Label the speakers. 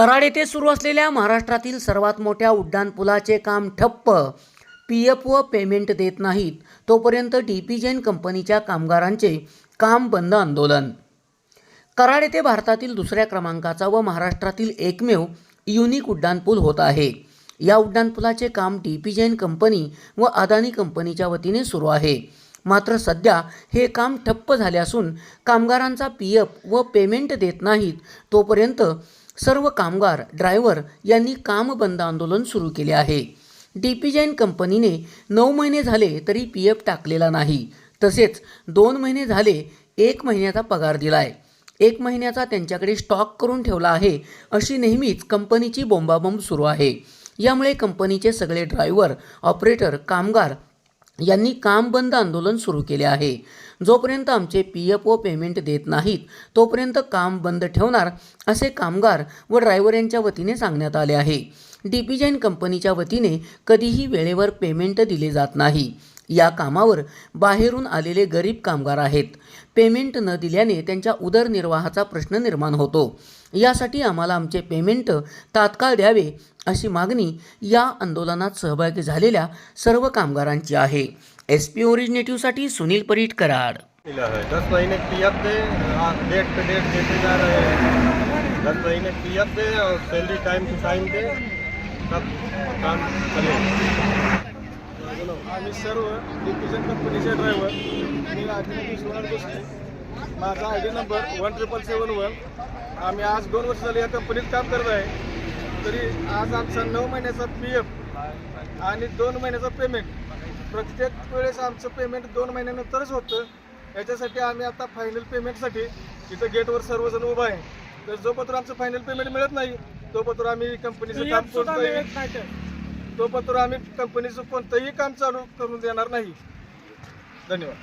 Speaker 1: कराड येथे सुरू असलेल्या महाराष्ट्रातील सर्वात मोठ्या उड्डाणपुलाचे काम ठप्प. पी एफ व पेमेंट देत नाहीत. तोपर्यंत डी पी जैन कंपनीच्या कामगारांचे काम बंद आंदोलन. कराड येथे भारतातील दुसऱ्या क्रमांकाचा व महाराष्ट्रातील एकमेव युनिक उड्डाणपूल होत आहे. या उड्डाणपुलाचे काम डी पी जैन कंपनी व अदानी कंपनीच्या वतीने सुरू आहे. मात्र सध्या हे काम ठप्प झाले असून कामगारांचा पी एफ व पेमेंट देत नाहीत. तोपर्यंत सर्व कामगार ड्रायव्हर यांनी काम बंद आंदोलन सुरू केले आहे. डी पी जैन कंपनीने नऊ महिने झाले तरी पी एफ टाकलेला नाही. तसेच दोन महिने झाले एक महिन्याचा पगार दिला आहे एक महिन्याचा त्यांच्याकडे स्टॉक करून ठेवला आहे अशी नेहमीच कंपनीची बोंबाबोंब सुरू आहे. यामुळे कंपनीचे सगळे ड्रायव्हर ऑपरेटर कामगार यांनी काम बंद आंदोलन सुरू केले आहे. जोपर्यंत आमचे पी एफ ओ पेमेंट देत नाहीत तोपर्यंत काम बंद ठेवणार असे कामगार व ड्रायव्हर यांच्या वतीने सांगण्यात आले आहे. डी पी जैन कंपनीच्या वतीने कधीही वेळेवर पेमेंट दिले जात नाही. या कामावर बाहेरून आलेले गरीब कामगार आहेत. पेमेंट न दिल्याने त्यांच्या उदरनिर्वाहाचा प्रश्न निर्माण होतो. यासाठी आम्हाला आमचे पेमेंट तात्काळ द्यावे अशी मागणी या आंदोलनात सहभागी झालेल्या सर्व कामगारांची आहे. एस पी ओरिजिनेटिव्हसाठी सुनील परीट कराड.
Speaker 2: दस महीने पी दे डेट पे डेट देते जा रहे हैं। दस महीने पी दे और सैलरी टाइम टू टाइम दे तब काम चले।
Speaker 3: आम्ही सर्व डिप्युजन कंपनीचे ड्रायव्हर मी अभिनय विश्वनाथ गोष्टी माझा I D number one triple seven one आम्ही आज दोन वर्ष झाले या कंपनीत काम करत आहे. तरी आज आमचा नऊ महिन्याचा पी एफ आणि दोन महिन्याचा पेमेंट प्रत्येक वेळेस आमचं पेमेंट दोन महिन्यानंतरच होतं. याच्यासाठी आम्ही आता फायनल पेमेंटसाठी इथं गेटवर सर्वजण उभा आहे. तर जोपत्र आमचं फायनल पेमेंट मिळत नाही तोपत्र आम्ही कंपनीचं काम कोणतंही तोपर्यंत आम्ही कंपनीचं कोणतंही काम चालू करून देणार नाही. धन्यवाद.